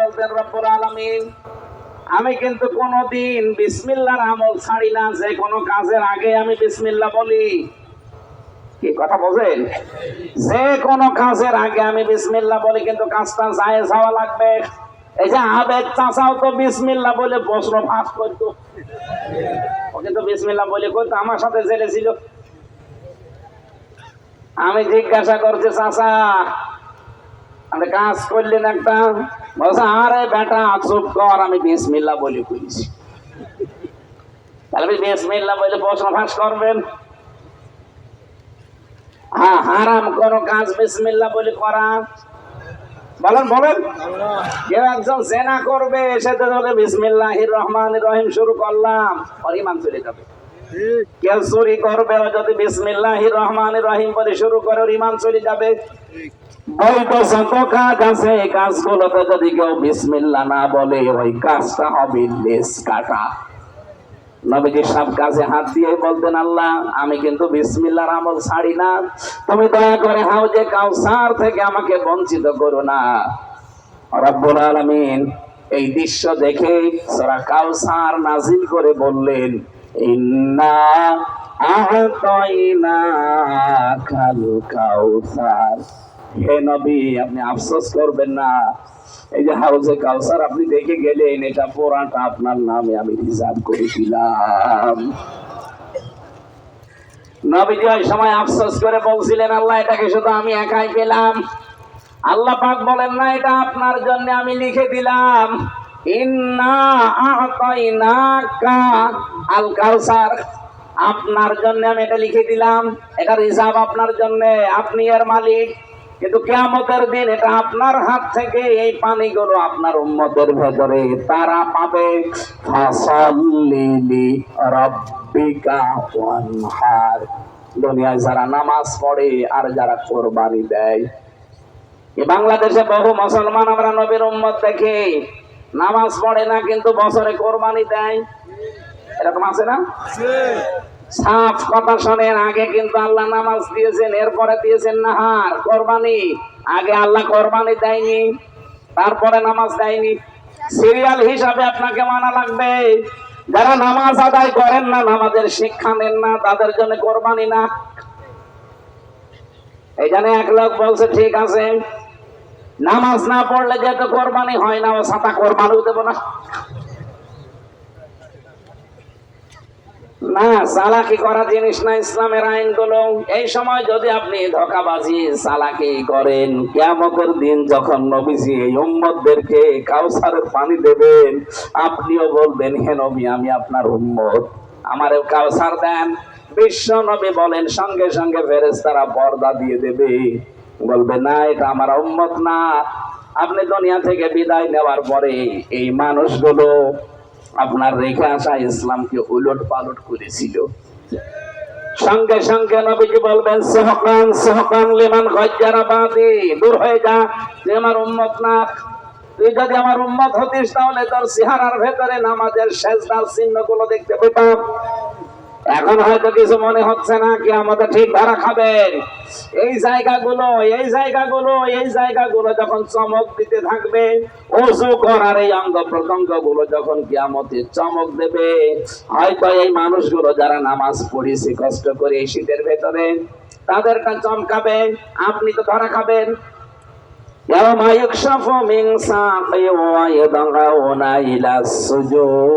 বলতেন, রব্বুল আলামিন, আমি কিন্তু কোনোদিন বিসমিল্লাহর আমল ছাড়ি না, যে কোনো কাজের আগে আমি বিসমিল্লাহ বলি। কি কথা যে কোনো কাজের আগে আমি বিসমিল্লাহ বলি, কিন্তু কাজটা লাগবে। এই যে আবেদ চাচাও তো বিসমিল্লাহ বলে প্রশ্ন ফাঁস ও কিন্তু বিসমিল্লাহ বলে আমার সাথে আমি জিজ্ঞাসা করছি, চাচা, আপনি কাজ করলেন একটা বলছে, আরে বেটা কর, আমি তাহলে বলে প্রশ্ন ফাঁস করবেন। হ্যাঁ হারাম কোন কাজ বিসমিল্লাহ বলে করা। বলেন বলেন। কেউ একজন জেনা করবে সেটা বলে বিসমিল্লাহির রহমান রহিম শুরু করলাম ইমান চলে যাবে। কেউ চুরি করবে যদি বিসমিল্লাহির রহমান রহিম বলে শুরু করে ইমান চলে যাবে। কাজগুলোতে যদি কেউ বিসমিল্লাহ না বলে, ওই কাজটা হবে লেস কাটা। নবীজি সব কাজে হাত দিয়ে বলতেন, আল্লাহ, আমি কিন্তু বিসমিল্লাহর আমল ছাড়ি না। তুমি দয়া করে হাও হাউজে কাউসার থেকে আমাকে বঞ্চিত করো না। রব্বুল আলামিন এই দৃশ্য দেখে সূরা কাউসার নাজিল করে বললেন হে নবী, আপনি আফসোস করবেন না। এই যে হাউজে কাউসার, আপনি দেখে গেলেন, এটা পুরাটা আপনার নামে আমি রিজার্ভ করে দিলাম নবীজি ওই সময় আফসোস করে বলছিলেন, আল্লাহ, এটাকে শুধু আমি একাই পেলাম। আল্লাহ পাক বলেন, না, এটা আপনার জন্য আমি লিখে দিলাম। আল আপনার জন্য আমি এটা লিখে দিলাম। এটা হিসাব আপনার জন্য, আপনি এর মালিক। কিন্তু কেয়ামতের দিন এটা আপনার হাত থেকে এই পানিগুলো আপনার উন্মতের ভেতরে তারা পাবে। দুনিয়ায় যারা নামাজ পড়ে আর যারা কোরবানি দেয়। বাংলাদেশে বহু মুসলমান আমরা নবীর উম্মত দেখে। নামাজ পড়ে না কিন্তু বছরে কোরবানি দেয়। এরকম আছে না? সাফ কথা শোনেন আগে কিন্তু আল্লাহ নামাজ দিয়েছেন এরপরে দিয়েছেন নাহার কোরবানি। আগে আল্লাহ কোরবানি দেয়নি তারপরে নামাজ দেয়নি। সিরিয়াল হিসাবে আপনাকে মানা লাগবে যারা নামাজ আদায় করেন না নামাজের শিক্ষা নেন না তাদের জন্য কোরবানি না। এখানে এক লোক বলছে ঠিক আছে নামাজ না পড়লে যেহেতু কোরবানি হয় না সাতা কোরবানি দেবো না। না, চালাকি করা জিনিস না, ইসলামের আইনগুলো। এই সময় যদি আপনি ধোকাবাজি, চালাকি করেন, কিয়ামতের দিন যখন নবীজি এই উম্মতদেরকে কাউসারের পানি দেবেন, আপনিও বলবেন, হে নবী, আমি আপনার উম্মত। আমারও কাউসার দেন। বিশ্ব নবী বলেন, সঙ্গে সঙ্গে ফেরেশতারা পর্দা দিয়ে দেবে। বলবে না এটা আমার উম্মত না। আপনি দুনিয়া থেকে বিদায় নেওয়ার পরে এই মানুষগুলো আপনার রেখে আসা ইসলামকে উলট পালট করেছিল। সঙ্গে সঙ্গে নবীজি বলবেন, সহকান সহকান, লিমান গজ্জারা বাদে দূর হয়ে যা, তুই আমার উম্মত না। তুই যদি আমার উম্মত হতিস, তাহলে তোর চেহারার ভেতরে নামাজের শেষদার চিহ্নগুলো দেখতে পেতাম। এখন হয়তো কিছু মনে হচ্ছে না কি আমাদের ঠিক ধারা খাবেন এই জায়গাগুলো এই জায়গাগুলো এই জায়গাগুলো যখন চমক দিতে থাকবে অজু করার এই অঙ্গ প্রত্যঙ্গ গুলো যখন কিয়ামতে চমক দেবে হয়তো এই মানুষগুলো যারা নামাজ পড়েছে কষ্ট করে এই শীতের ভেতরে তাদেরটা চমকাবে আপনি তো ধরা খাবেন يوم يكشف من ساق ويدعون إلى السجود